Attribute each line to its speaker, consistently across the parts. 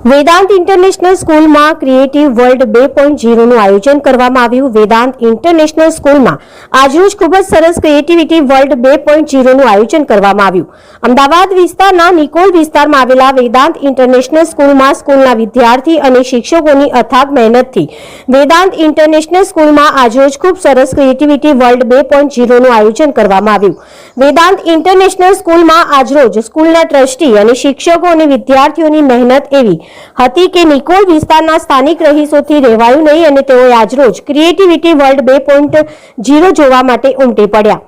Speaker 1: Vedant international સ્કૂલમાં creative world બે point ઝીરોનું આયોજન કરવામાં આવ્યું. વેદાંત ઇન્ટરનેશનલ સ્કૂલમાં આજરોજ ખૂબ જ સરસ ક્રિએટિવિટી વર્લ્ડ બે પોઈન્ટ ઝીરોનું આયોજન કરવામાં આવ્યું. અમદાવાદ વિસ્તારના નિકોલ વિસ્તારમાં આવેલા વેદાંત ઇન્ટરનેશનલ સ્કૂલમાં સ્કૂલના વિદ્યાર્થી અને શિક્ષકોની અથાગ મહેનતથી વેદાંત ઇન્ટરનેશનલ સ્કૂલમાં આજરોજ ખૂબ સરસ ક્રિએટિવિટી વર્લ્ડ બે પોઈન્ટ ઝીરોનું આયોજન કરવામાં આવ્યું. વેદાંત ઇન્ટરનેશનલ સ્કૂલમાં આજરોજ સ્કૂલના ટ્રસ્ટી અને શિક્ષકો અને વિદ્યાર્થીઓની મહેનત એવી હતી કે નિકોલ વિસ્તારના સ્થાનિક રહીશોથી રહેવાયું નહીં અને તેઓએ આજરોજ ક્રિએટિવિટી વર્લ્ડ બે પોઈન્ટ જીરો જોવા માટે ઉમટી પડ્યા.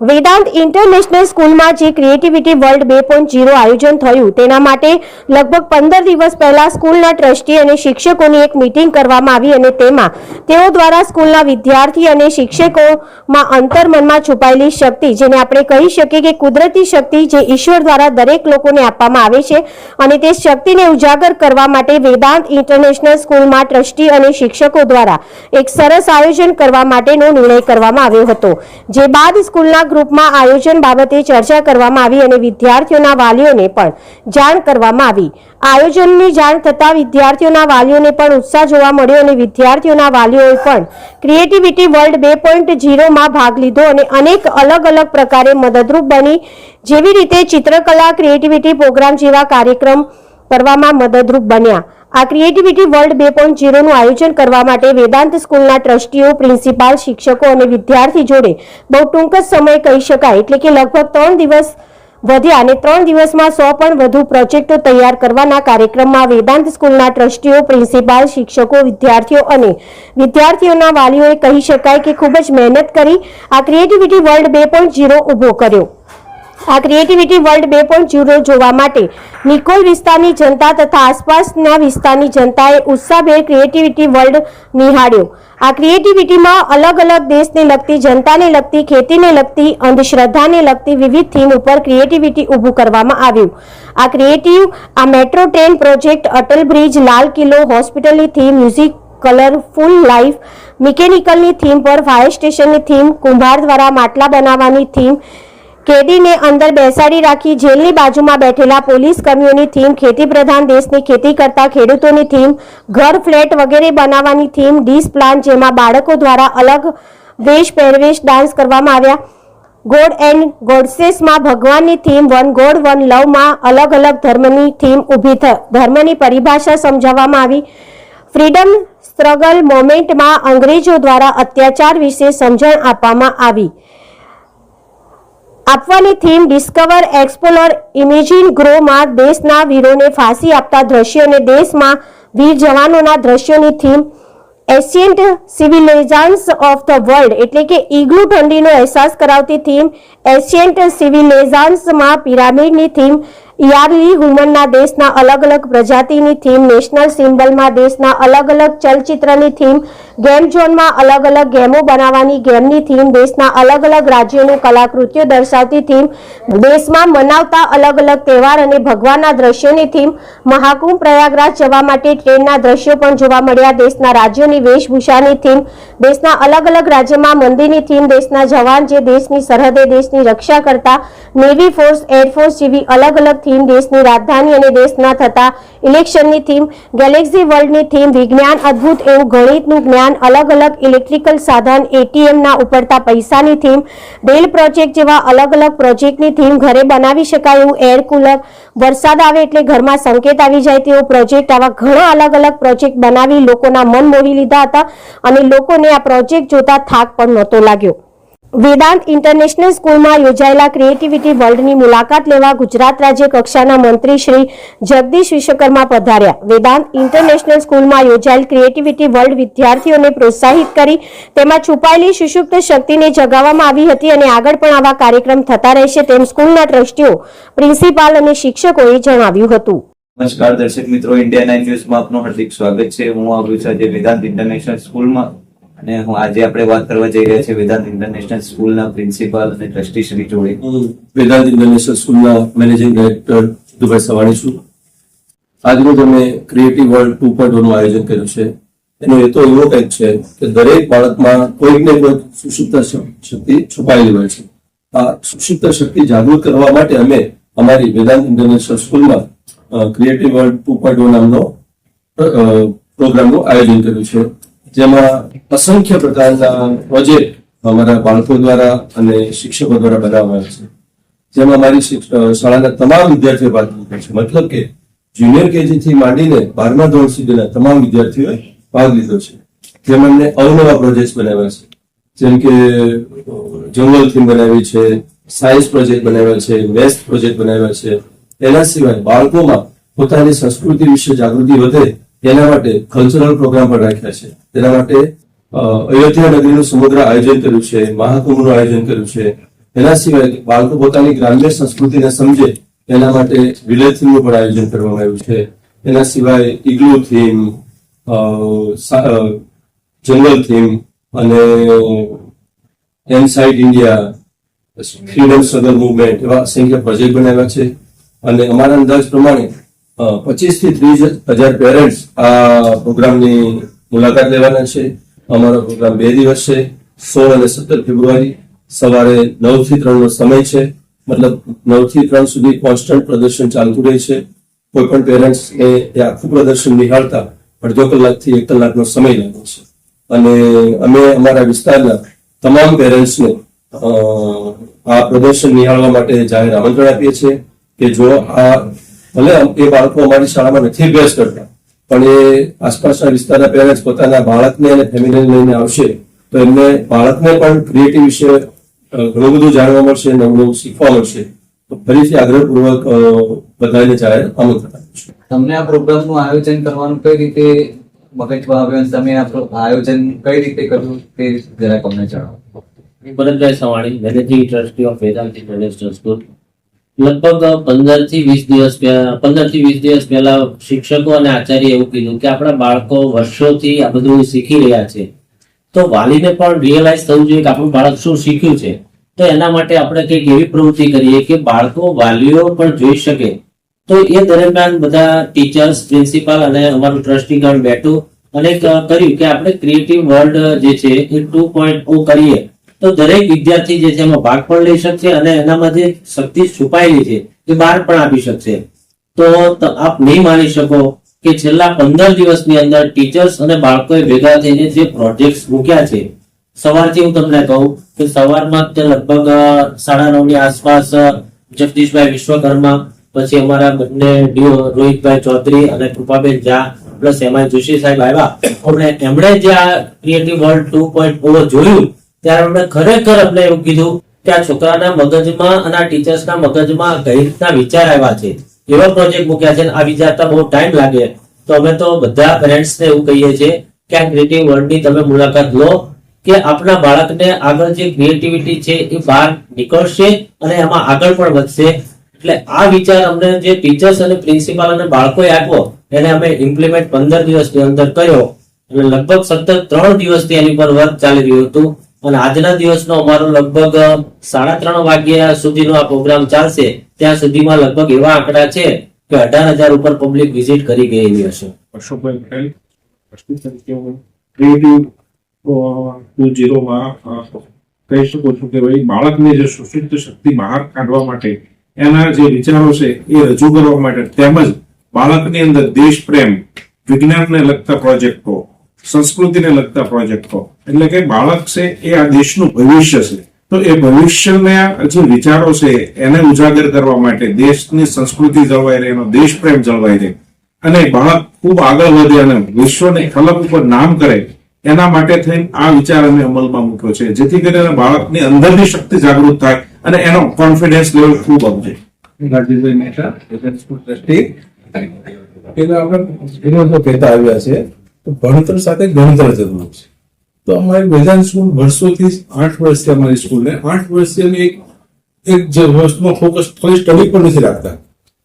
Speaker 1: વેદાંત ઇન્ટરનેશનલ સ્કૂલમાં જે ક્રિએટિવિટી વર્લ્ડ બે પોઈન્ટ ઝીરો આયોજન થયું, તેના માટે લગભગ પંદર દિવસ પહેલા સ્કૂલના ટ્રસ્ટી અને શિક્ષકોની એક મીટિંગ કરવામાં આવી અને તેમાં તેઓ દ્વારા સ્કૂલના વિદ્યાર્થી અને શિક્ષકોમાં અંતર્મનમાં છુપાયેલી શક્તિ, જેને આપણે કહી શકીએ કે કુદરતી શક્તિ જે ઈશ્વર દ્વારા દરેક લોકોને આપવામાં આવે છે અને તે શક્તિને ઉજાગર કરવા માટે વેદાંત ઇન્ટરનેશનલ સ્કૂલમાં ટ્રસ્ટી અને શિક્ષકો દ્વારા એક સરસ આયોજન કરવા માટેનો નિર્ણય કરવામાં આવ્યો હતો. જે બાદ સ્કૂલના ગ્રુપમાં આયોજન બાબતે ચર્ચા કરવામાં આવી અને વિદ્યાર્થીઓના વાલીઓને પણ જાણ કરવામાં આવી. આયોજનની જાણ થતાં વિદ્યાર્થીઓના વાલીઓને પણ ઉત્સાહ જોવા મળ્યો અને વિદ્યાર્થીઓના વાલીઓએ પણ ક્રિએટિવિટી વર્લ્ડ બે પોઈન્ટ ઝીરોમાં ભાગ લીધો અને અનેક અલગ અલગ પ્રકારે મદદરૂપ બની. જેવી રીતે ચિત્રકલા ક્રિએટિવિટી પ્રોગ્રામ જેવા કાર્યક્રમ કરવામાં મદદરૂપ બન્યા. આ ક્રિએટિવિટી વર્લ્ડ બે પોઈન્ટ ઝીરોનું આયોજન કરવા માટે વેદાંત સ્કૂલના ટ્રસ્ટીઓ પ્રિન્સિપાલ શિક્ષકો અને વિદ્યાર્થી જોડે બહુ ટૂંક જ સમય કહી શકાય. એટલે કે લગભગ ત્રણ દિવસ વધ્યા અને ત્રણ દિવસમાં સો પણ વધુ પ્રોજેક્ટો તૈયાર કરવાના કાર્યક્રમમાં વેદાંત સ્કૂલના ટ્રસ્ટીઓ પ્રિન્સિપાલ શિક્ષકો, વિદ્યાર્થીઓ અને વિદ્યાર્થીઓના વાલીઓએ કહી શકાય કે ખૂબ જ મહેનત કરી આ ક્રિએટિવિટી વર્લ્ડ બે પોઈન્ટ ઝીરો ઊભો કર્યો. આ ક્રિએટિવિટી વર્લ્ડ બે પોઈન્ટ ઝીરો જોવા માટે નિકોલ વિસ્તારની જનતા તથા આસપાસના વિસ્તારની જનતાએ ઉત્સાહભેર ક્રિએટિવિટી વર્લ્ડ નિહાળ્યો. આ ક્રિએટિવિટીમાં અલગ અલગ દેશને લગતી, જનતાને લગતી, ખેતીને લગતી, અંધશ્રદ્ધાને લગતી વિવિધ થીમ ઉપર ક્રિએટિવિટી ઊભું કરવામાં આવ્યું. આ ક્રિએટિવ આ metro train project Atal bridge લાલ કિલ્લો હોસ્પિટલની થીમ મ્યુઝિક કલરફુલ લાઈફ મિકેનિકલની થીમ પર ફાયર સ્ટેશનની થીમ કુંભાર દ્વારા માટલા બનાવવાની થીમ કેદીને અંદર બેસાડી રાખી જેલની બાજુમાં બેઠેલા પોલીસ કર્મીઓની થીમ ખેતી પ્રધાન દેશની ખેતી કરતા ખેડૂતોની થીમ ઘર, ફ્લેટ વગેરે બનાવવાની થીમ ડીશ પ્લાન જેમાં બાળકો દ્વારા અલગ વેશ પહેરવેશ ડાન્સ કરવામાં આવ્યા. ગોડ એન્ડ ગોડસેસમાં ભગવાનની થીમ વન ગોડ, વન લવમાં અલગ અલગ ધર્મની થીમ ઊભી ધર્મની પરિભાષા સમજાવવામાં આવી. ફ્રીડમ સ્ટ્રગલ મોમેન્ટમાં અંગ્રેજો દ્વારા અત્યાચાર વિશે સમજણ આપવામાં આવી. આપવાની થીમ ડિસ્કવર, એક્સપ્લોર ઇમેજિન ગ્રોમાં દેશના વીરોને ફાંસી આપતા દ્રશ્યો અને દેશમાં વીર જવાનોના દ્રશ્યોની theme ancient civilisations of the world, એટલે કે ઈગ્લુ ઠંડીનો અહેસાસ કરાવતી થીમ એશિયન્ટ સિવિલાઇઝન્સમાં પિરામિડની થીમ, યાર્લી હુમનના દેશના અલગ અલગ પ્રજાતિની થીમ, નેશનલ સિમ્બલમાં દેશના અલગ અલગ ચલચિત્રની થીમ ગેમ ઝોનમાં અલગ અલગ ગેમો બનાવવાની ગેમની થીમ દેશના અલગ અલગ રાજ્યોની કલાકૃતિઓ દર્શાવતી થીમ, દેશમાં મનાવતા અલગ અલગ તહેવાર અને ભગવાનના દ્રશ્યોની થીમ, મહાકુંભ પ્રયાગરાજ જવા માટે ટ્રેનના દ્રશ્યો પણ જોવા મળ્યા. દેશના રાજ્યોની વેશભૂષાની થીમ, દેશના અલગ અલગ રાજ્યમાં મંદિરની થીમ, દેશના જવાન જે દેશની સરહદે દેશની રક્ષા કરતા નેવી ફોર્સ એરફોર્સ જેવી અલગ અલગ થીમ દેશની રાજધાની અને દેશના થતા ઇલેક્શનની થીમ ગેલેક્સી વર્લ્ડની થીમ વિજ્ઞાન અદ્ભુત એવું ગણિતનું જ્ઞાન અલગ અલગ ઇલેક્ટ્રિકલ સાધન એટીએમના ઉપડતા પૈસાની થીમ રેલ પ્રોજેક્ટ જેવા અલગ અલગ પ્રોજેક્ટની થીમ ઘરે બનાવી શકાય. એવું એર કુલર, વરસાદ આવે એટલે ઘરમાં સંકેત આવી જાય તેવો પ્રોજેક્ટ. આવા ઘણા અલગ અલગ પ્રોજેક્ટ બનાવી લોકોના મન મોડી લીધા હતા અને લોકોને આ પ્રોજેક્ટ જોતા થાક પણ નહોતો લાગ્યો. વેદાંત ઇન્ટરનેશનલ સ્કૂલમાં યોજાયેલા ક્રિએટિવિટી વર્લ્ડની મુલાકાત લેવા ગુજરાત રાજ્ય કક્ષાના મંત્રી શ્રી જગદીશ વિશ્વકર્મા પધાર્યા. વેદાંત ઇન્ટરનેશનલ સ્કૂલમાં યોજાયેલ ક્રિએટિવિટી વર્લ્ડ વિદ્યાર્થીઓને પ્રોત્સાહિત કરી તેમાં છુપાયેલી સુષુપ્ત શક્તિને જગાવવામાં આવી હતી અને આગળ પણ આવા કાર્યક્રમ થતા રહેશે તેમ સ્કૂલના ટ્રસ્ટીઓ, પ્રિન્સિપાલ અને શિક્ષકોએ જણાવ્યું હતું.
Speaker 2: નમસ્કાર દર્શક મિત્રો, ઇન્ડિયા નાઇન ન્યૂઝમાં આપનું હાર્દિક સ્વાગત છે. હું આવ્યું છું વેદાંત ઇન્ટરનેશનલ સ્કૂલમાં. અને હું આજે આપણે વાત કરવા જઈ રહ્યા છે વેદાંત ઇન્ટરનેશનલ સ્કૂલના પ્રિન્સિપાલ અને ટ્રસ્ટી શ્રી જોડે.
Speaker 3: હું વેદાંત ઇન્ટરનેશનલ સ્કૂલના મેનેજિંગ ડાયરેક્ટર દુભાઈ સવાણી છું. આજરોજ અમે ક્રિએટિવ વર્લ્ડ ટુ પોઈન્ટનું આયોજન કર્યું છે. એનો હેતુ એવો કંઈક છે કે દરેક બાળકમાં કોઈક ને કોઈક સુષુપ્ત શક્તિ છુપાયેલી હોય છે. આ સુષુપ્ત શક્તિ જાગૃત કરવા માટે અમે અમારી વેદાંત ઇન્ટરનેશનલ સ્કૂલમાં ક્રિએટિવ વર્લ્ડ ટુ પોઈન્ટ નામનો પ્રોગ્રામનું આયોજન કર્યું છે. જેમાં અસંખ્ય પ્રકારના પ્રોજેક્ટ અમારા બાળકો દ્વારા અને શિક્ષકો દ્વારા બનાવવામાં આવ્યા છે. જેમાં મારી શાળાના તમામ વિદ્યાર્થીઓ ભાગ લીધો છે. મતલબ કે જુનિયર કેજી થી માંડીને બારમા ધોરણ સુધીના તમામ વિદ્યાર્થીઓએ ભાગ લીધો છે. જેમાં એમને અવનવા પ્રોજેક્ટ બનાવ્યા છે. જેમ કે જંગલ થીમ બનાવી છે સાયન્સ પ્રોજેક્ટ બનાવ્યા છે વેસ્ટ પ્રોજેક્ટ બનાવ્યા છે. એના સિવાય બાળકોમાં પોતાની સંસ્કૃતિ વિશે જાગૃતિ વધે એના માટે કલ્ચરલ પ્રોગ્રામ પણ રાખ્યા છે. તેના માટે અયોધ્યા નગરીનું સમગ્ર આયોજન કર્યું છે, મહાકુંભનું આયોજન કર્યું છે. એના સિવાય બાળકો પોતાની ગ્રામ્ય સંસ્કૃતિને સમજે, એના માટે વિલેજ થીમનું પણ આયોજન કરવામાં આવ્યું છે. એના સિવાય ઇગ્લુ થીમ જંગલ થીમ અને inside India, freedom struggle movement એવા અસંખ્ય પ્રોજેક્ટ બનાવ્યા છે. અને અમારા અંદાજ પ્રમાણે પચીસથી ત્રીસ હજાર પેરેન્ટ્સ આ પ્રોગ્રામની મુલાકાત લેવાના છે. અમારો પ્રોગ્રામ બે દિવસ છે. સોળ અને સત્તર ફેબ્રુઆરી સવારે નવથી ત્રણ નો સમય છે. મતલબ નવથી ત્રણ સુધી કોન્સ્ટન્ટ પ્રદર્શન ચાલતું રહે છે. કોઈ પણ પેરેન્ટ્સ એ આખું પ્રદર્શન નિહાળતા અડધો કલાકથી એક કલાકનો સમય લાગે છે. અને અમે અમારા વિસ્તારના તમામ પેરેન્ટ્સને આ પ્રદર્શન નિહાળવા માટે જાહેર આમંત્રણ આપીએ છીએ કે જો આ ભલે એ બાળકો અમારી શાળામાં નથી અભ્યાસ કરતા પણ એ આસપાસના વિસ્તારના પેરેન્ટ્સ પોતાના બાળકને અને ફેમિલીને લઈને આવશે તો એમને બાળકને પણ ક્રિએટિવ વિશે ઘણું બધું જાણવા મળશે નવું નવું શીખવા મળશે. તો ફરીથી આગ્રહપૂર્વક બધાને જાહેર અમલ છું.
Speaker 2: તમને આ પ્રોગ્રામનું આયોજન કરવાનું કઈ રીતે મગજમાં આવ્યું અને તમે આ આયોજન કઈ રીતે કર્યું તે જરાક અમને જણાવો.
Speaker 4: Bharatbhai Savani managing trustee of Vedant international school લગભગ પંદરથી વીસ દિવસ પંદરથી વીસ દિવસ પહેલા શિક્ષકો અને આચાર્ય એવું કીધું કે આપણા બાળકો વર્ષોથી આ બધું શીખી રહ્યા છે. તો વાલીને પણ રિયલાઇઝ થવું જોઈએ કે આપણું બાળક શું શીખ્યું છે. તો એના માટે આપણે કંઈક એવી પ્રવૃત્તિ કરીએ કે બાળકો, વાલીઓ પણ જોઈ શકે. તો એ દરમિયાન બધા ટીચર્સ પ્રિન્સિપાલ અને અમારું ટ્રસ્ટીગણ બેઠું અને કર્યું કે આપણે ક્રિએટિવ વર્લ્ડ જે છે એ ટુ પોઈન્ટ ઓ કરીએ. તો દરેક વિદ્યાર્થી જે છે એમાં ભાગ પણ લઈ શકશે અને એનામાં જે શક્તિ છુપાયેલી છે, એ બહાર પણ આપી શકશે. તો આપ નહીં માની શકો કે છેલ્લા પંદર દિવસની અંદર ટીચર્સ અને બાળકોએ ભેગા થઈને જે પ્રોજેક્ટ મૂક્યા છે, સવારથી હું તમને કહું કે સવારમાં તે લગભગ સાડા નવની આસપાસ જગદીશભાઈ વિશ્વકર્મા, પછી અમારા બંને રોહિતભાઈ ચૌધરી અને કૃપાબેન ઝા, પ્લસ એમાં જોશી સાહેબ આવ્યા. એમણે જે આ ક્રિએટિવ વર્લ્ડ ટુ પોઈન્ટ જોયું ત્યારે અમે ખરેખર અમને એવું કીધું કે આ છોકરાના મગજમાં અને આ ટીચર્સના મગજમાં કઈ રીતના વિચાર આવ્યા છે. એવો પ્રોજેક્ટ મૂક્યા છે આ વિચારતા બહુ ટાઈમ લાગે. તો અમે તો બધા પેરેન્ટ્સને એવું કહીએ છીએ કે આ ક્રિએટિવ વર્લ્ડની તમે મુલાકાત લો કે આપણા બાળકને આગળ જે ક્રિએટિવિટી છે એ બહાર નીકળશે અને એમાં આગળ પણ વધશે. એટલે આ વિચાર અમને જે ટીચર્સ અને પ્રિન્સિપાલ અને બાળકોએ આપ્યો, એને અમે ઇમ્પ્લિમેન્ટ પંદર દિવસની અંદર કર્યો. અને લગભગ સતત ત્રણ દિવસથી એની પર વર્ક ચાલી રહ્યું હતું. અને આજના દિવસનો અમારો લગભગ સાડા ત્રણ વાગ્યા સુધીનો આ પ્રોગ્રામ ચાલશે. ત્યાં સુધીમાં લગભગ એવા આંકડા છે કે અઢાર હજાર ઉપર પબ્લિક વિઝિટ કરી ગયેલી હશે.
Speaker 5: અશોકભાઈ પટેલ ક્રિએટિવ ટુ કહી શકું છું કે ભાઈ બાળકની જે સુષુપ્ત શક્તિ બહાર કાઢવા માટે એના જે વિચારો છે એ રજૂ કરવા માટે તેમજ બાળકની અંદર દેશ પ્રેમ, વિજ્ઞાનને લગતા પ્રોજેક્ટો સંસ્કૃતિને લગતા પ્રોજેક્ટો. એટલે કે બાળક છે એ આ દેશનું ભવિષ્ય છે. તો એ ભવિષ્યના જે વિચારો છે એને ઉજાગર કરવા માટે દેશની સંસ્કૃતિ જળવાઈ રહે એનો દેશ પ્રેમ જળવાઈ રહે. અને બાળક ખૂબ આગળ વધે અને વિશ્વને ખલક ઉપર નામ કરે એના માટે થઈને આ વિચાર અમે અમલમાં મૂક્યો છે. જેથી કરીને બાળકની અંદરની શક્તિ જાગૃત થાય અને એનો કોન્ફિડન્સ લેવલ ખૂબ વધે.
Speaker 6: રાજેશભાઈ મહેતા ટ્રસ્ટી. આપણે એનો તો કહેતા આવ્યા છે? તો ભણતર સાથે ગણતર જરૂર છે. તો અમારી વેદાંત સ્કૂલ વર્ષોથી આઠ વર્ષથી અમારી સ્કૂલને, આઠ વર્ષથી એક એક જે વસ્તુમાં ફોકસ ખાલી સ્ટડી પણ નથી રાખતા.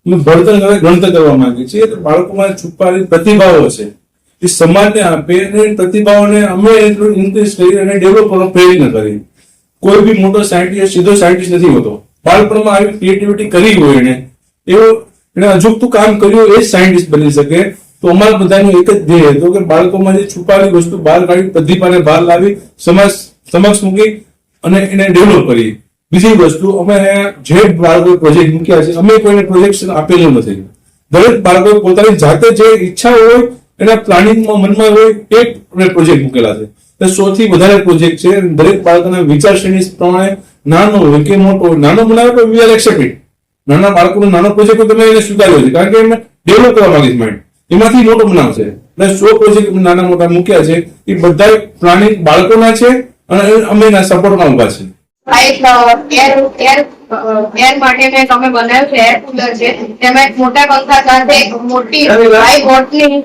Speaker 6: અમે ભણતર સાથે ગણતર કરવા માંગીએ છીએ. તો બાળકોમાં છુપાયેલી પ્રતિભાઓ છે. એ સમાજને આપે અને પ્રતિભાઓને અમે એટલું ઇન્ક્રીઝ કરી અને ડેવલપ કરવાનો પ્રયત્ન કરી કોઈ બી મોટો સાયન્ટિસ્ટ સીધો સાયન્ટિસ્ટ નથી હોતો. બાળપણમાં આવી ક્રિએટિવિટી કરી હોય એને. એવો એને અજુકતું કામ કર્યું એ સાયન્ટિસ્ટ બની શકે. તો અમારા બધાનું એક જ ધ્યેય હતો કે બાળકોમાં જે છુપાયેલી વસ્તુ બહાર કાઢી પ્રતિભાને બહાર લાવી, સમાજ સમક્ષ મૂકી અને એને ડેવલપ કરી બીજી વસ્તુ, અમે જે બાળકો પ્રોજેક્ટ મૂક્યા છે, અમે કોઈને પ્રોજેક્ટ આપેલું નથી. દરેક બાળકો પોતાની જાતે જે ઈચ્છા હોય, એના પ્લાનિંગમાં, મનમાં હોય, એ પ્રોજેક્ટ મૂકેલા છે. તો સૌથી વધારે પ્રોજેક્ટ છે, દરેક બાળકોના વિચારશ્રેણી પ્રમાણે નાનો હોય કે મોટો નાનો બનાવે તો વી આર એક્સેપ્ટેડ નાના બાળકોનો નાનો પ્રોજેક્ટ તમે એને સ્વીકાર્યો છે, કારણ કે એમને ડેવલપ કરવા માંગે છે માઇન્ડ એમાંથી મોટો બનાવશે એટલે સો પ્રોજેક્ટ નાના મોટા મૂક્યા છે. એ બધા પ્લાનિંગ બાળકોના છે અને અમે એના સપોર્ટમાં ઊભા છે
Speaker 7: આ એક એર એર એક અમે બનાવ્યું છે એર કુલર છે. તેમાં એક મોટા પંખા સાથે એક મોટી વોટની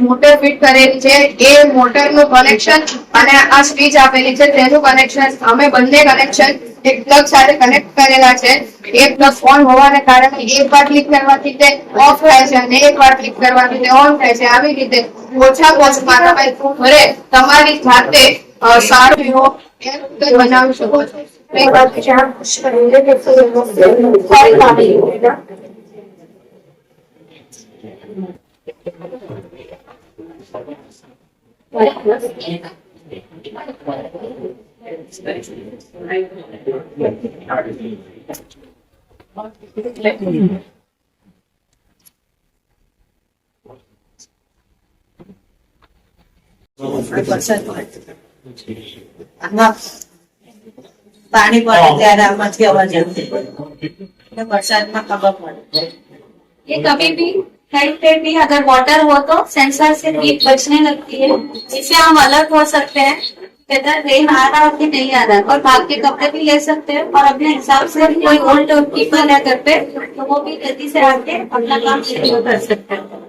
Speaker 7: મોટર ફિટ કરેલી છે. એ મોટરનું કનેક્શન અને આ સ્વિચ આપેલી છે. તેનું કનેક્શન અમે બંને કનેક્શન એક પ્લગ સાથે કનેક્ટ કરેલા છે. એ પ્લગ ઓન હોવાને કારણે એક વાર ક્લિક કરવાથી તે ઓફ થાય છે અને એક વાર ક્લિક કરવાથી તે ઓન થાય છે. આવી રીતે ઓછા કોસ્ટમાં તમે ઘરે તમારી જાતે સારું બનાવી શકો છો એક વાત છે આ Sorry, ભાભી.
Speaker 8: આમાં પાણી પડે ત્યારે આમાંથી અવાજ આવતો એટલે વરસાદમાં ખબર પડે
Speaker 9: ये कभी भी हेड पे भी अगर वाटर हो तो सेंसर से हीट बचने लगती है इससे हम अलग हो सकते हैं वेदर रेन आ रहा है कि नहीं आ रहा है और भाग के कपड़े भी ले सकते हैं और अपने हिसाब से कोई ओल्ड कीपर है घर पे तो वो भी जल्दी से आके अपना काम शुरू कर सकते हैं